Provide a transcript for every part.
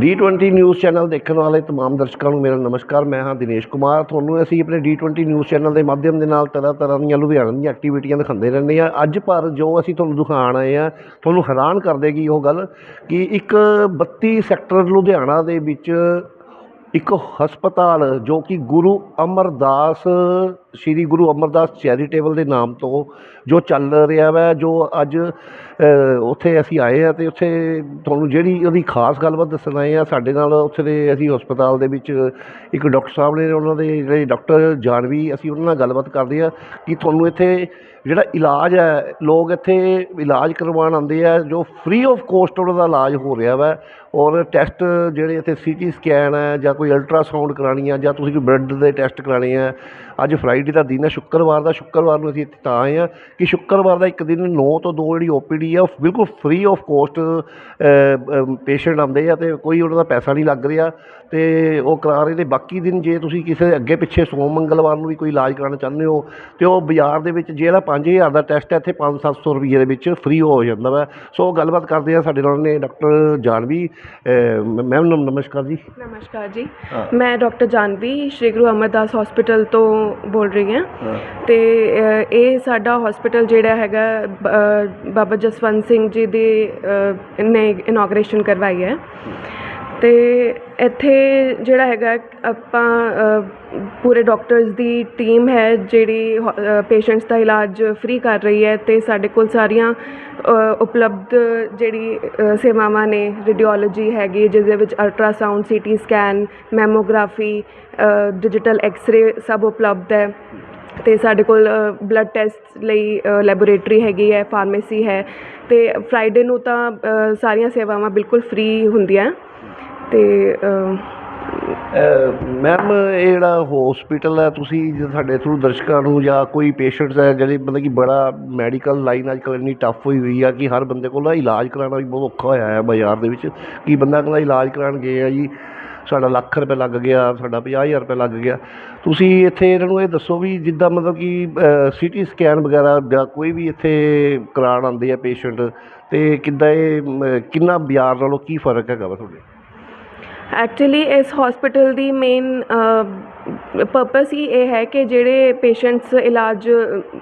D20 news channel ਦੇਖਣ ਵਾਲੇ ਤਮਾਮ ਦਰਸ਼ਕਾਂ ਨੂੰ ਮੇਰਾ ਨਮਸਕਾਰ। ਮੈਂ ਹਾਂ ਦਿਨੇਸ਼ ਕੁਮਾਰ। ਤੁਹਾਨੂੰ ਅਸੀਂ ਆਪਣੇ D20 ਨਿਊਜ਼ ਚੈਨਲ ਦੇ ਮਾਧਿਅਮ ਦੇ ਨਾਲ ਤਰ੍ਹਾਂ ਤਰ੍ਹਾਂ ਦੀਆਂ ਲੁਧਿਆਣਾ ਦੀਆਂ ਐਕਟੀਵਿਟੀਆਂ ਦਿਖਾਉਂਦੇ ਰਹਿੰਦੇ ਹਾਂ। ਅੱਜ ਪਰ ਜੋ ਅਸੀਂ ਤੁਹਾਨੂੰ ਦਿਖਾਉਣ ਆਏ ਆ ਤੁਹਾਨੂੰ ਹੈਰਾਨ ਕਰ ਦੇਗੀ ਉਹ ਗੱਲ ਕਿ ਇੱਕ 32 ਸੈਕਟਰ ਲੁਧਿਆਣਾ ਦੇ ਵਿੱਚ ਇੱਕ ਹਸਪਤਾਲ ਜੋ ਕਿ ਗੁਰੂ ਅਮਰਦਾਸ ਸ੍ਰੀ ਗੁਰੂ ਅਮਰਦਾਸ ਚੈਰੀਟੇਬਲ ਦੇ ਨਾਮ ਤੋਂ ਜੋ ਚੱਲ ਰਿਹਾ ਵਾ, ਜੋ ਅੱਜ ਉੱਥੇ ਅਸੀਂ ਆਏ ਆ ਤੇ ਉੱਥੇ ਤੁਹਾਨੂੰ ਜਿਹੜੀ ਉਹਦੀ ਖਾਸ ਗੱਲਬਾਤ ਦੱਸਣ ਆਏ ਆ ਸਾਡੇ ਨਾਲ ਉੱਥੇ ਦੇ ਅਸੀਂ ਹਸਪਤਾਲ ਦੇ ਵਿੱਚ ਇੱਕ ਡਾਕਟਰ ਸਾਹਿਬ ਨੇ, ਉਹਨਾਂ ਦੇ ਜਿਹੜੇ ਡਾਕਟਰ ਜਾਨਵੀ, ਅਸੀਂ ਉਹਨਾਂ ਨਾਲ ਗੱਲਬਾਤ ਕਰਦੇ ਆ ਕਿ ਤੁਹਾਨੂੰ ਇੱਥੇ ਜਿਹੜਾ ਇਲਾਜ ਹੈ, ਲੋਕ ਇੱਥੇ ਇਲਾਜ ਕਰਵਾਉਣ ਆਉਂਦੇ ਆ, ਜੋ ਫ੍ਰੀ ਆਫ ਕੋਸਟ ਉਹਨਾਂ ਦਾ ਇਲਾਜ ਹੋ ਰਿਹਾ ਵਾ, ਔਰ ਟੈਸਟ ਜਿਹੜੇ ਇੱਥੇ ਸੀਟੀ ਸਕੈਨ ਹੈ ਜਾਂ ਕੋਈ ਅਲਟਰਾਸਾਊਂਡ ਕਰਾਉਣੀ ਆ ਜਾਂ ਤੁਸੀਂ ਕੋਈ ਬਲੱਡ ਦੇ ਟੈਸਟ ਕਰਾਉਣੇ ਆ, ਅੱਜ ਫਰਾਈਡੇ ਦਾ ਦਿਨ ਹੈ ਸ਼ੁੱਕਰਵਾਰ ਦਾ ਸ਼ੁੱਕਰਵਾਰ ਨੂੰ ਅਸੀਂ ਇੱਥੇ ਤਾਂ ਆਏ ਆ ਕਿ ਸ਼ੁੱਕਰਵਾਰ ਦਾ ਇੱਕ ਦਿਨ 9 ਤੋਂ 2 ਜਿਹੜੀ ਓਪੀਡੀ ਆ ਬਿਲਕੁਲ ਫ੍ਰੀ ਆਫ ਕੋਸਟ ਪੇਸ਼ੈਂਟ ਆਉਂਦੇ ਆ ਤੇ ਕੋਈ ਉਹਨਾਂ ਦਾ ਪੈਸਾ ਨਹੀਂ ਲੱਗ ਰਿਹਾ ਤੇ ਉਹ ਕਰਾ ਰਹੇ ਨੇ। ਬਾਕੀ ਦਿਨ ਜੇ ਤੁਸੀਂ ਕਿਸੇ ਅੱਗੇ ਪਿੱਛੇ ਸੋਮ ਮੰਗਲਵਾਰ ਨੂੰ ਵੀ ਕੋਈ ਇਲਾਜ ਕਰਾਉਣਾ ਚਾਹੁੰਦੇ ਹੋ ਤੇ ਉਹ ਬਾਜ਼ਾਰ ਦੇ ਵਿੱਚ ਜਿਹੜਾ 5000 ਦਾ ਟੈਸਟ ਹੈ ਇੱਥੇ 5-700 ਰੁਪਏ ਦੇ ਵਿੱਚ ਫ੍ਰੀ ਹੋ ਜਾਂਦਾ ਵਾ। ਸੋ ਗੱਲਬਾਤ ਕਰਦੇ ਆ ਸਾਡੇ ਨਾਲ ਨੇ ਡਾਕਟਰ ਜਾਨਵੀ ਮੈਮ ਨਮਸਕਾਰ ਜੀ। ਨਮਸਕਾਰ ਜੀ। ਮੈਂ ਡਾਕਟਰ ਜਾਨਵੀ ਸ਼੍ਰੀ ਗੁਰੂ ਅਮਰਦਾਸ ਹਸਪੀਟਲ ਤੋਂ ਬੋਲ ਰਹੀ ਹਾਂ। ਤੇ ਇਹ ਸਾਡਾ ਹਸਪੀਟਲ ਜਿਹੜਾ ਹੈਗਾ ਬਾਬਾ ਜਸਵੰਤ ਸਿੰਘ ਜੀ ਦੇ ਨੇ ਇਨੋਗ੍ਰੇਸ਼ਨ ਕਰਵਾਈ ਹੈ। ਤੇ ਇੱਥੇ ਜਿਹੜਾ ਹੈਗਾ, ਆਪਾਂ ਪੂਰੇ ਡੋਕਟਰਸ ਦੀ ਟੀਮ ਹੈ ਜਿਹੜੀ ਪੇਸ਼ੈਂਟਸ ਦਾ ਇਲਾਜ ਫ੍ਰੀ ਕਰ ਰਹੀ ਹੈ ਅਤੇ ਸਾਡੇ ਕੋਲ ਸਾਰੀਆਂ ਉਪਲਬਧ ਜਿਹੜੀ ਸੇਵਾਵਾਂ ਨੇ ਰੇਡੀਓਲੋਜੀ ਹੈਗੀ ਜਿਸ ਦੇ ਵਿੱਚ ultrasound C T scan mammography digital X ray ਸਭ ਉਪਲਬਧ ਹੈ ਅਤੇ ਸਾਡੇ ਕੋਲ ਬਲੱਡ ਟੈਸਟ ਲਈ ਲੈਬੋਰੇਟਰੀ ਹੈਗੀ ਹੈ ਫਾਰਮੇਸੀ ਹੈ ਅਤੇ ਫਰਾਈਡੇ ਨੂੰ ਤਾਂ ਸਾਰੀਆਂ ਸੇਵਾਵਾਂ ਬਿਲਕੁਲ ਫ੍ਰੀ ਹੁੰਦੀਆਂ। ਅਤੇ ਮੈਮ, ਇਹ ਜਿਹੜਾ ਹੋਸਪਿਟਲ ਹੈ, ਤੁਸੀਂ ਜੇ ਸਾਡੇ ਥਰੂ ਦਰਸ਼ਕਾਂ ਨੂੰ ਜਾਂ ਕੋਈ ਪੇਸ਼ੈਂਟਸ ਹੈ, ਜਿਹੜੇ ਮਤਲਬ ਕਿ ਬੜਾ ਮੈਡੀਕਲ ਲਾਈਨ ਅੱਜ ਕੱਲ੍ਹ ਇੰਨੀ ਟਫ ਹੋਈ ਹੋਈ ਆ ਕਿ ਹਰ ਬੰਦੇ ਕੋਲ ਇਲਾਜ ਕਰਾਉਣਾ ਵੀ ਬਹੁਤ ਔਖਾ ਹੋਇਆ ਹੈ ਬਾਜ਼ਾਰ ਦੇ ਵਿੱਚ। ਕੀ ਬੰਦਾ ਕਹਿੰਦਾ ਇਲਾਜ ਕਰਾਉਣ ਗਏ ਆ ਜੀ, ਸਾਡਾ ਲੱਖ ਰੁਪਏ ਲੱਗ ਗਿਆ, ਸਾਡਾ 50000 ਰੁਪਏ ਲੱਗ ਗਿਆ। ਤੁਸੀਂ ਇੱਥੇ ਇਹਨਾਂ ਨੂੰ ਇਹ ਦੱਸੋ ਵੀ ਜਿੱਦਾਂ ਮਤਲਬ ਕਿ ਸੀਟੀ ਸਕੈਨ ਵਗੈਰਾ ਜਾਂ ਕੋਈ ਵੀ ਇੱਥੇ ਕਰਾਉਣ ਆਉਂਦੇ ਆ ਪੇਸ਼ੈਂਟ ਤੇ ਕਿੱਦਾਂ ਇਹ ਕਿੰਨਾ ਬਾਜ਼ਾਰ ਨਾਲੋਂ ਕੀ ਫ਼ਰਕ ਹੈਗਾ ਵਾ ਤੁਹਾਡੇ? ਐਕਚੁਲੀ ਇਸ ਹੋਸਪਿਟਲ ਦੀ ਮੇਨ ਪਰਪਸ ਹੀ ਇਹ ਹੈ ਕਿ ਜਿਹੜੇ ਪੇਸ਼ੈਂਟਸ ਇਲਾਜ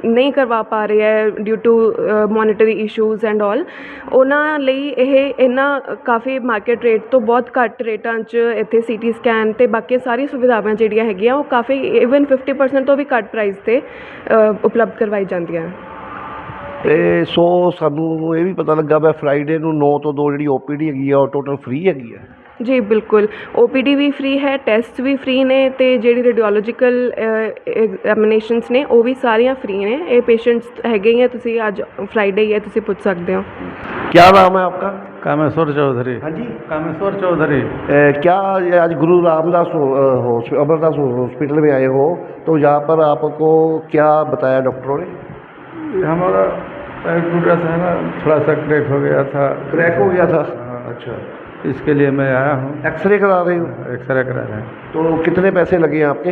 ਨਹੀਂ ਕਰਵਾ ਪਾ ਰਹੇ ਹੈ due to monetary issues and all ਉਹਨਾਂ ਲਈ ਇਹ, ਇਹਨਾਂ ਕਾਫੀ ਮਾਰਕੀਟ ਰੇਟ ਤੋਂ ਬਹੁਤ ਘੱਟ ਰੇਟਾਂ 'ਚ ਇੱਥੇ ਸੀ ਟੀ ਸਕੈਨ ਅਤੇ ਬਾਕੀ ਸਾਰੀ ਸੁਵਿਧਾਵਾਂ ਜਿਹੜੀਆਂ ਹੈਗੀਆਂ, ਉਹ ਕਾਫੀ ਇਵਨ 50% ਤੋਂ ਵੀ ਘੱਟ ਪ੍ਰਾਈਸ ਤੇ ਉਪਲਬਧ ਕਰਵਾਈ ਜਾਂਦੀਆਂ ਤੇ ਸੋ ਸਾਨੂੰ ਇਹ ਵੀ ਪਤਾ ਲੱਗਾ ਵਾ ਫਰਾਈਡੇ ਨੂੰ 9 ਤੋਂ 2 ਜਿਹੜੀ ਓਪੀਡੀ ਹੈਗੀ ਆ, ਉਹ ਟੋਟਲ ਫ੍ਰੀ ਹੈਗੀ ਆ। ਜੀ ਬਿਲਕੁਲ ਓਪੀਡੀ ਵੀ ਫ੍ਰੀ ਹੈ ਟੈਸਟ ਵੀ ਫ੍ਰੀ ਨੇ ਤੇ ਜਿਹੜੀ ਰੇਡੀਓਲੋਜੀਕਲ ਐਗਜ਼ਾਮੀਨੇਸ਼ਨਸ ਨੇ ਉਹ ਵੀ ਸਾਰੀਆਂ ਫ੍ਰੀ ਨੇ ਇਹ ਪੇਸ਼ੈਂਟਸ ਹੈਗੇ ਹੀ ਆ ਤੁਸੀਂ ਅੱਜ ਫਰਾਈਡੇ ਹੀ ਹੈ ਤੁਸੀਂ ਪੁੱਛ ਸਕਦੇ ਹੋ क्या नाम है आपका कामेश्वर चौधरी हाँ जी कामेश्वर चौधरी ए, क्या ये आज गुरु रामदास हो- अ, हॉस्पि- अमरदास हॉस्पिटल में आए हो तो यहाँ पर आपको क्या बताया डॉक्टरों ने ये हमारा पैर टूटा था ना थोड़ा सा क्रैक हो गया था क्रैक हो गया था हाँ। अच्छा इसके लिए मैं आया हूँ एक्सरे करा रहे हो एक्सरे करा रहे हैं तो कितने पैसे लगे आपके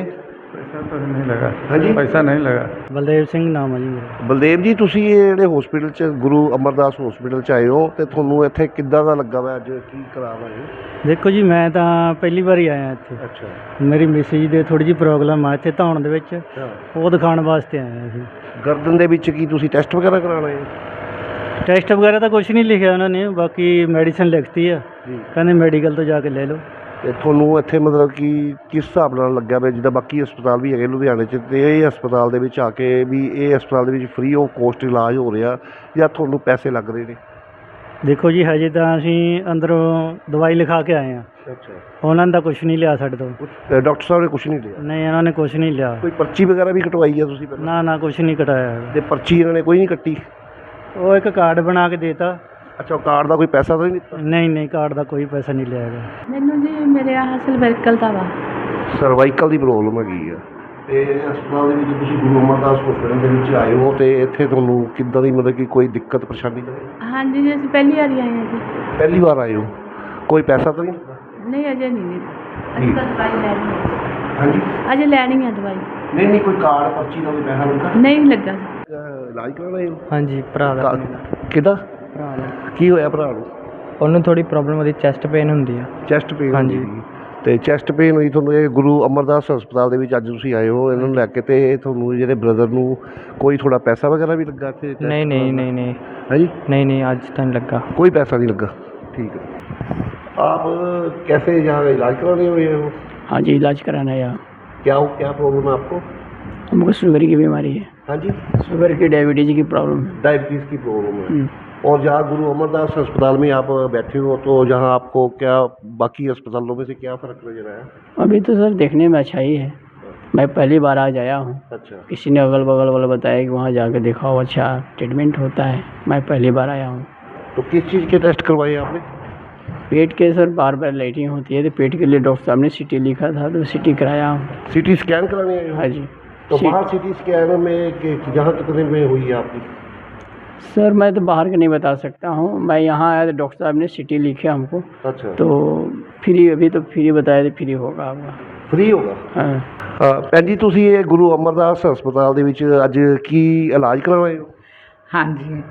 पैसा तो नहीं लगा हाँ जी पैसा नहीं लगा ਬਲਦੇਵ ਸਿੰਘ ਨਾਮ ਹੈ ਜੀ ਮੇਰਾ ਬਲਦੇਵ ਜੀ ਤੁਸੀਂ ਇਹ ਜਿਹੜੇ ਹਸਪੀਟਲ 'ਚ ਗੁਰੂ ਅਮਰਦਾਸ ਹਸਪੀਟਲ 'ਚ ਆਏ ਹੋ ਤੇ ਤੁਹਾਨੂੰ ਇੱਥੇ ਕਿੱਦਾਂ ਦਾ ਲੱਗਾ ਵਾ ਅੱਜ ਕੀ ਕਰਾ ਰਹੇ ਹੋ ਦੇਖੋ ਜੀ ਮੈਂ ਤਾਂ ਪਹਿਲੀ ਵਾਰੀ ਆਇਆ ਇੱਥੇ ਅੱਛਾ ਮੇਰੀ ਮਿਸਿਜ ਦੇ ਥੋੜੀ ਜਿਹੀ ਪ੍ਰੋਬਲਮ ਆ ਇੱਥੇ ਧੌਣ ਦੇ ਵਿੱਚ ਉਹ ਦਿਖਾਉਣ ਵਾਸਤੇ ਆਏ ਅਸੀਂ ਗਰਦਨ ਦੇ ਵਿੱਚ ਕੀ ਤੁਸੀਂ ਟੈਸਟ ਵਗੈਰਾ ਕਰਾਉਣਾ ਹੈ ਟੈਸਟ ਵਗੈਰਾ ਤਾਂ ਕੁਝ ਨਹੀਂ ਲਿਖਿਆ ਉਹਨਾਂ ਨੇ ਬਾਕੀ ਮੈਡੀਸਨ ਲਿਖਤੀ ਆ ਜੀ। ਕਹਿੰਦੇ ਮੈਡੀਕਲ ਤੋਂ ਜਾ ਕੇ ਲੈ ਲਓ। ਤੇ ਤੁਹਾਨੂੰ ਇੱਥੇ ਮਤਲਬ ਕਿ ਕਿਸ ਹਿਸਾਬ ਨਾਲ ਲੱਗਿਆ ਵੇ ਜਿੱਦਾਂ ਬਾਕੀ ਹਸਪਤਾਲ ਵੀ ਹੈਗੇ ਲੁਧਿਆਣੇ 'ਚ ਤੇ ਇਹ ਹਸਪਤਾਲ ਦੇ ਵਿੱਚ ਆ ਕੇ ਵੀ ਇਹ ਹਸਪਤਾਲ ਦੇ ਵਿੱਚ ਫ੍ਰੀ ਆਫ ਕੋਸਟ ਇਲਾਜ ਹੋ ਰਿਹਾ ਜਾਂ ਤੁਹਾਨੂੰ ਪੈਸੇ ਲੱਗ ਰਹੇ ਨੇ? ਦੇਖੋ ਜੀ ਹਜੇ ਤਾਂ ਅਸੀਂ ਅੰਦਰੋਂ ਦਵਾਈ ਲਿਖਾ ਕੇ ਆਏ ਆ ਅੱਛਾ। ਉਹਨਾਂ ਨੇ ਤਾਂ ਕੁਝ ਨਹੀਂ ਲਿਆ ਸਾਡੇ ਤੋਂ। ਡਾਕਟਰ ਸਾਹਿਬ ਨੇ ਕੁਝ ਨਹੀਂ ਲਿਆ? ਨਹੀਂ ਇਹਨਾਂ ਨੇ ਕੁਝ ਨਹੀਂ ਲਿਆ। ਕੋਈ ਪਰਚੀ ਵਗੈਰਾ ਵੀ ਕਟਵਾਈ ਆ ਤੁਸੀਂ ਪਹਿਲਾਂ? ਨਾ ਨਾ ਕੁਝ ਨਹੀਂ ਕਟਾਇਆ। ਤੇ ਪਰਚੀ ਇਹਨਾਂ ਨੇ ਕੋਈ ਨਹੀਂ ਕੱਟੀ? ਉਹ ਇੱਕ ਕਾਰਡ ਬਣਾ ਕੇ ਦੇਤਾ। ਅੱਛਾ ਕਾਰਡ ਦਾ ਕੋਈ ਪੈਸਾ ਤਾਂ ਨਹੀਂ ਦਿੱਤਾ? ਨਹੀਂ ਨਹੀਂ ਕਾਰਡ ਦਾ ਕੋਈ ਪੈਸਾ ਨਹੀਂ ਲਿਆ ਹੈਗਾ। ਮੈਨੂੰ ਜੀ ਮੇਰੇ ਆਹ ਸਰਵਾਈਕਲ ਦਾ ਵਾ। ਸਰਵਾਈਕਲ ਦੀ ਪ੍ਰੋਬਲਮ ਹੈਗੀ ਆ। ਤੇ ਹਸਪਤਾਲ ਦੇ ਵਿੱਚ ਤੁਸੀਂ ਗੁਰੂ ਅਮਰਦਾਸ ਹਸਪਤਾਲ ਦੇ ਵਿੱਚ ਆਏ ਹੋ ਤੇ ਇੱਥੇ ਤੁਹਾਨੂੰ ਕਿੱਦਾਂ ਦੀ ਮਤਲਬ ਕਿ ਕੋਈ ਦਿੱਕਤ ਪਰੇਸ਼ਾਨੀ ਤਾਂ ਨਹੀਂ? ਹਾਂਜੀ ਜੀ ਅਸੀਂ ਪਹਿਲੀ ਵਾਰੀ ਆਏ ਹਾਂ ਜੀ। ਪਹਿਲੀ ਵਾਰ ਆਏ ਹੋ? ਕੋਈ ਪੈਸਾ ਤਾਂ ਨਹੀਂ ਦਿੱਤਾ? ਨਹੀਂ ਅਜੇ ਨਹੀਂ ਜੀ ਅਸੀਂ ਤਾਂ ਦਵਾਈ ਲੈਣੀ ਹੈ। ਹਾਂਜੀ। ਅਜੇ ਲੈਣੀ ਹੈ ਦਵਾਈ। ਨਹੀਂ ਨਹੀਂ ਕੋਈ ਕਾਰਡ ਪਰਚੀ ਦਾ ਕੋਈ ਪੈਸਾ ਲੱਗਾ? ਨਹੀਂ ਲੱਗਾ ਜੀ। ਇਲਾਜ ਕਰਾਉਣਾ ਹੈ? ਹਾਂਜੀ ਭਰਾ ਦਾ ਕਿਹਦਾ? ਕੀ ਹੋਇਆ ਭਰਾ ਨੂੰ ਉਹਨੂੰ ਥੋੜੀ ਪ੍ਰੋਬਲਮ ਉਹਦੀ ਚੈਸਟ ਪੇਨ ਹੁੰਦੀ ਆ ਚੈਸਟ ਪੇਨ ਹਾਂਜੀ। ਹੁੰਦੀ ਸੀ ਤੇ ਚੈਸਟ ਪੇਨ ਹੋਈ ਤੁਹਾਨੂੰ ਇਹ ਗੁਰੂ ਅਮਰਦਾਸ ਹਸਪਤਾਲ ਦੇ ਵਿੱਚ ਅੱਜ ਤੁਸੀਂ ਆਏ ਹੋ ਇਹਨਾਂ ਨੂੰ ਲੈ ਕੇ ਤੇ ਤੁਹਾਨੂੰ ਜਿਹੜੇ ਬ੍ਰਦਰ ਨੂੰ ਕੋਈ ਥੋੜਾ ਪੈਸਾ ਵਗੈਰਾ ਵੀ ਲੱਗਾ ਇੱਥੇ test ਨਹੀਂ ਨਹੀਂ ਕਰਾਉਣ ਦਾ? ਨਹੀਂ ਨਹੀਂ ਹਾਂਜੀ नहीं नहीं आज तक ਲੱਗਾ कोई पैसा नहीं लगा ठीक है आप कैसे यहाँ इलाज कराने हुए हो हाँ जी इलाज कराना है यहाँ क्या हो क्या प्रॉब्लम है आपको हमको शुगर की बीमारी है हाँ जी शुगर की डायबिटीज की प्रॉब्लम है डायबिटीज़ की प्रॉब्लम है हम्म। और जहाँ गुरु अमरदास अस्पताल में आप बैठे हो तो जहाँ आपको क्या बाकी अस्पतालों में से क्या फ़र्क नज़र आया? अभी तो सर देखने में अच्छा ही है। मैं पहली बार आज आया हूँ। अच्छा। किसी ने अगल बगल वाला बताया कि वहाँ जाकर दिखाओ अच्छा ट्रीटमेंट होता है। मैं पहली बार आया हूँ। तो किस चीज़ के टेस्ट करवाए आपने? पेट के सर बार बार लाइटिंग होती है तो पेट के लिए डॉक्टर साहब ने सिटी लिखा था तो सिटी कराया हूँ। सीटी स्कैन कराने हाँ? जी। तो बाहर सीटी स्कैन में जहाँ कितने में हुई है आपकी? सर मैं तो बाहर का नहीं बता सकता हूँ मैं यहाँ आया तो डॉक्टर साहब ने सिटी लिखा हमको अच्छा तो फ्री अभी तो फ्री बताया तो फ्री होगा आपका फ्री होगा हाँ ਅ, ਭੈਣ ਜੀ ਤੁਸੀਂ ਇਹ ਗੁਰੂ ਅਮਰਦਾਸ ਹਸਪਤਾਲ ਦੇ ਵਿੱਚ ਅੱਜ ਕੀ ਇਲਾਜ ਕਰਵਾਏ ਹੋ ਹਾਂਜੀ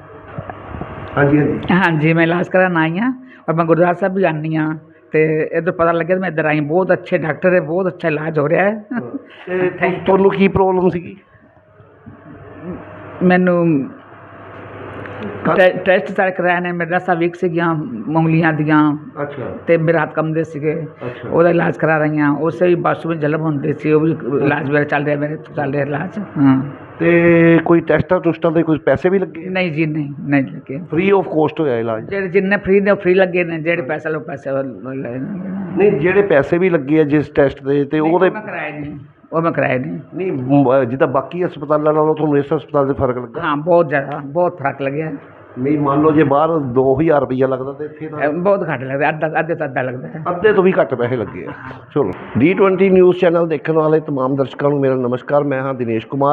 ਹਾਂਜੀ ਹਾਂਜੀ ਹਾਂਜੀ ਮੈਂ ਇਲਾਜ ਕਰਾਉਣ ਆਈ ਹਾਂ ਔਰ ਮੈਂ ਗੁਰਦੁਆਰਾ ਸਾਹਿਬ ਵੀ ਜਾਂਦੀ ਹਾਂ ਤੇ ਇੱਧਰ ਪਤਾ ਲੱਗਿਆ ਤੇ ਮੈਂ ਇੱਧਰ ਆਈ ਬਹੁਤ ਅੱਛੇ ਡਾਕਟਰ ਹੈ ਬਹੁਤ ਅੱਛਾ ਇਲਾਜ ਹੋ ਰਿਹਾ ਹੈ ਤੇ ਤੁ- ਤੁਹਾਨੂੰ ਕੀ ਪ੍ਰੋਬਲਮ ਸੀਗੀ ਮੈਨੂੰ ਟੈ- ਟੈਸਟ ਸਾਰੇ ਕਰਾਏ ਨੇ ਮੇਰੇ ਰਸਾ ਵੀਕ ਸੀਗੀਆਂ ਉਂਗਲੀਆਂ ਦੀਆਂ। ਅੱਛਾ। ਤੇ ਮੇਰੇ ਹੱਥ ਕੰਮਦੇ ਸੀਗੇ। ਅੱਛਾ। ਉਹਦਾ ਇਲਾਜ ਕਰਾ ਰਹੀ ਹਾਂ ਉਸੇ ਵੀ ਬਾਸੂ ਵਿੱਚ ਜਲਬ ਹੁੰਦੀ ਸੀ ਉਹ ਵੀ ਇਲਾਜ ਮੇਰਾ ਚੱਲ ਰਿਹਾ ਮੇਰੇ ਚੱਲ ਰਿਹਾ ਇਲਾਜ। ਹਾਂ। ਤੇ ਕੋਈ ਟੈਸਟਾਂ ਟੁਸਟਾਂ ਦੇ ਕੋਈ ਪੈਸੇ ਵੀ ਲੱਗੇ? ਨਹੀਂ ਜੀ ਨਹੀਂ ਨਹੀਂ ਲੱਗੇ। ਫ੍ਰੀ ਆਫ ਕੋਸਟ ਹੋਇਆ ਇਲਾਜ? ਜਿਹੜੇ ਜਿੰਨੇ ਫ੍ਰੀ ਦੇ ਫ੍ਰੀ ਲੱਗੇ ਨੇ ਜਿਹੜੇ ਪੈਸੇ ਲੋ ਪੈਸੇ ਨਹੀਂ ਜਿਹੜੇ ਪੈਸੇ ਵੀ ਲੱਗੇ ਆ ਜਿਸ ਟੈਸਟ ਦੇ ਤੇ ਉਹਦੇ ਕਰਾਏ ਨਹੀਂ। ਉਹ ਮੈਂ ਕਰਾਏ ਨਹੀਂ ਨਹੀਂ ਮ- ਜਿੱਦਾਂ ਬਾਕੀ ਹਸਪਤਾਲਾਂ ਨਾਲੋਂ ਤੁਹਾਨੂੰ ਇਸ ਹਸਪਤਾਲ ਦੇ ਫ਼ਰਕ ਲੱਗਾ? ਹਾਂ ਬਹੁਤ ਜ਼ਿਆਦਾ ਬਹੁਤ ਫ਼ਰਕ ਲੱਗਿਆ। ਨਹੀਂ ਮੰਨ ਲਓ ਜੇ ਬਾਹਰ 2000 ਰੁਪਈਆ ਲੱਗਦਾ ਤੇ ਇੱਥੇ ਤਾਂ ਅਹ ਬਹੁਤ ਘੱਟ ਲੱਗਦਾ ਅੱਧਾ ਅੱਧੇ ਤੋਂ ਅੱਧਾ ਲੱਗਦਾ। ਹੈ ਅੱਧੇ ਤੋਂ ਵੀ ਘੱਟ ਪੈਸੇ ਲੱਗੇ ਆ। ਚਲੋ। D20 ਨਿਊਜ਼ ਚੈਨਲ ਦੇਖਣ ਵਾਲੇ ਤਮਾਮ ਦਰਸ਼ਕਾਂ ਨੂੰ ਮੇਰਾ ਨਮਸਕਾਰ ਮੈਂ ਹਾਂ ਦਿਨੇਸ਼ ਕੁਮਾਰ।